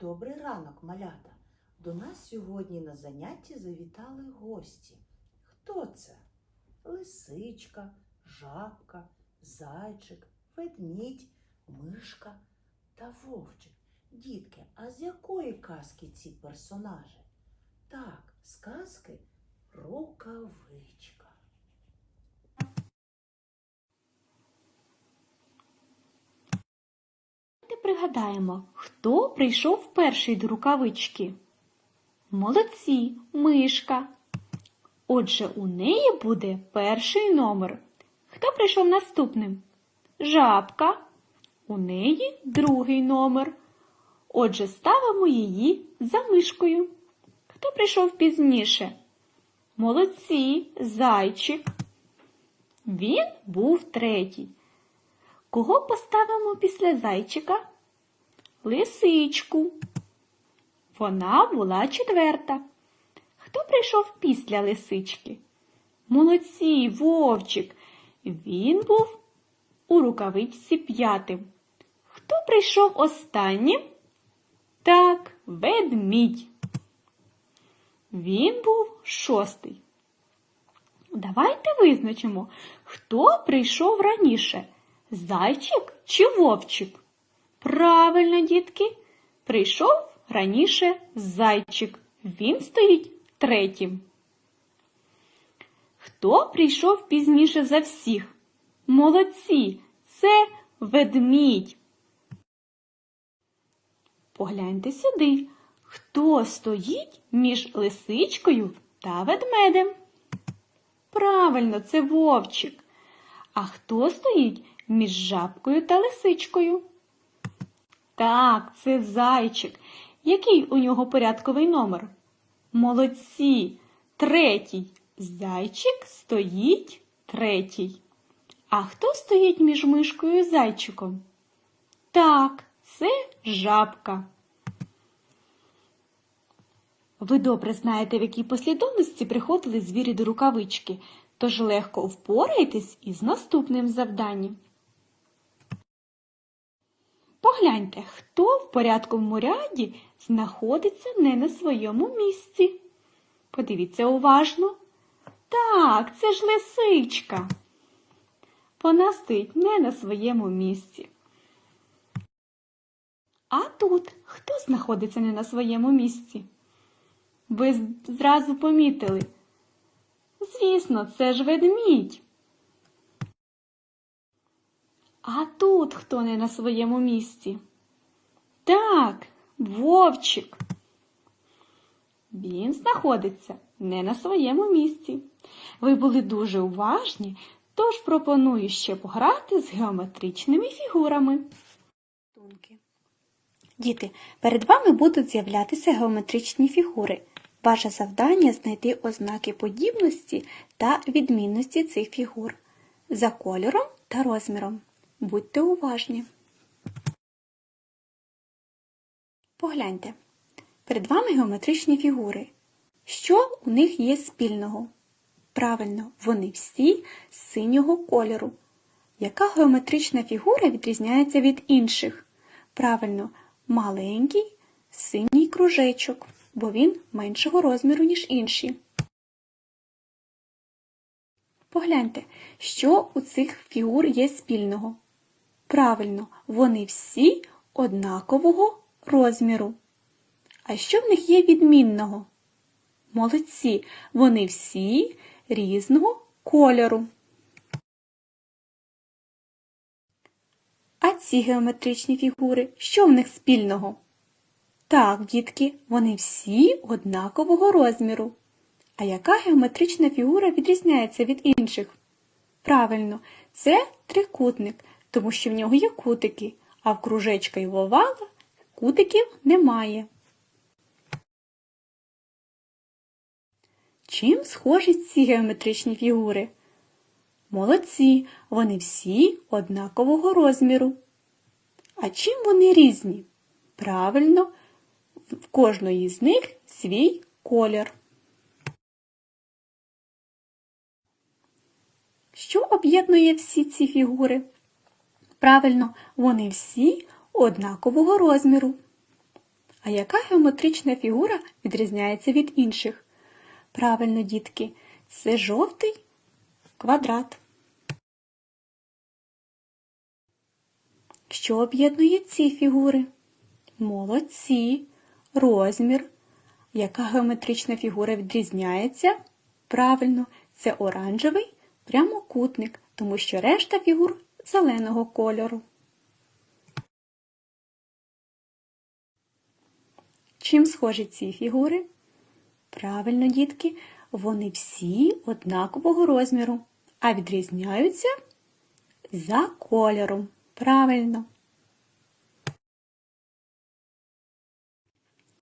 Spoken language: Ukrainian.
Добрий ранок, малята. До нас сьогодні на занятті завітали гості. Хто це? Лисичка, жабка, зайчик, ведмідь, мишка та вовчик. Дітки, а з якої казки ці персонажі? Так, з казки Рукавичка. Давайте пригадаємо, хто прийшов перший до рукавички. Молодці, мишка. Отже, у неї буде перший номер. Хто прийшов наступним? Жабка. У неї другий номер. Отже, ставимо її за мишкою. Хто прийшов пізніше? Молодці, зайчик. Він був третій. Кого поставимо після зайчика? Лисичку. Вона була четверта. Хто прийшов після лисички? Молодці, вовчик. Він був у рукавичці п'ятим. Хто прийшов останнім? Так, ведмідь. Він був шостий. Давайте визначимо, хто прийшов раніше. Зайчик чи вовчик? Правильно, дітки, прийшов раніше зайчик. Він стоїть третім. Хто прийшов пізніше за всіх? Молодці, це ведмідь. Погляньте сюди, хто стоїть між лисичкою та ведмедем? Правильно, це вовчик. А хто стоїть між жабкою та лисичкою? Так, це зайчик. Який у нього порядковий номер? Молодці, третій. Зайчик стоїть третій. А хто стоїть між мишкою і зайчиком? Так, це жабка. Ви добре знаєте, в якій послідовності приходили звірі до рукавички, тож легко впораєтесь із наступним завданням. Погляньте, хто в порядковому ряді знаходиться не на своєму місці. Подивіться уважно. Так, це ж лисичка. Вона стоїть не на своєму місці. А тут хто знаходиться не на своєму місці? Ви зразу помітили. Звісно, це ж ведмідь. А тут хто не на своєму місці? Так, вовчик. Він знаходиться не на своєму місці. Ви були дуже уважні, тож пропоную ще пограти з геометричними фігурами. Діти, перед вами будуть з'являтися геометричні фігури. Ваше завдання знайти ознаки подібності та відмінності цих фігур за кольором та розміром. Будьте уважні. Погляньте. Перед вами геометричні фігури. Що у них є спільного? Правильно, вони всі з синього кольору. Яка геометрична фігура відрізняється від інших? Правильно, маленький синій кружечок, бо він меншого розміру, ніж інші. Погляньте, що у цих фігур є спільного. Правильно, вони всі однакового розміру. А що в них є відмінного? Молодці, вони всі різного кольору. А ці геометричні фігури, що в них спільного? Так, дітки, вони всі однакового розміру. А яка геометрична фігура відрізняється від інших? Правильно, це трикутник, тому що в нього є кутики, а в кружечка і в овала кутиків немає. Чим схожі ці геометричні фігури? Молодці, вони всі однакового розміру. А чим вони різні? Правильно, в кожної з них свій колір. Що об'єднує всі ці фігури? Правильно, вони всі однакового розміру. А яка геометрична фігура відрізняється від інших? Правильно, дітки, це жовтий квадрат. Що об'єднує ці фігури? Молодці, розмір. Яка геометрична фігура відрізняється? Правильно, це оранжевий прямокутник, тому що решта фігур зеленого кольору. Чим схожі ці фігури? Правильно, дітки, вони всі однакового розміру, а відрізняються за кольором. Правильно.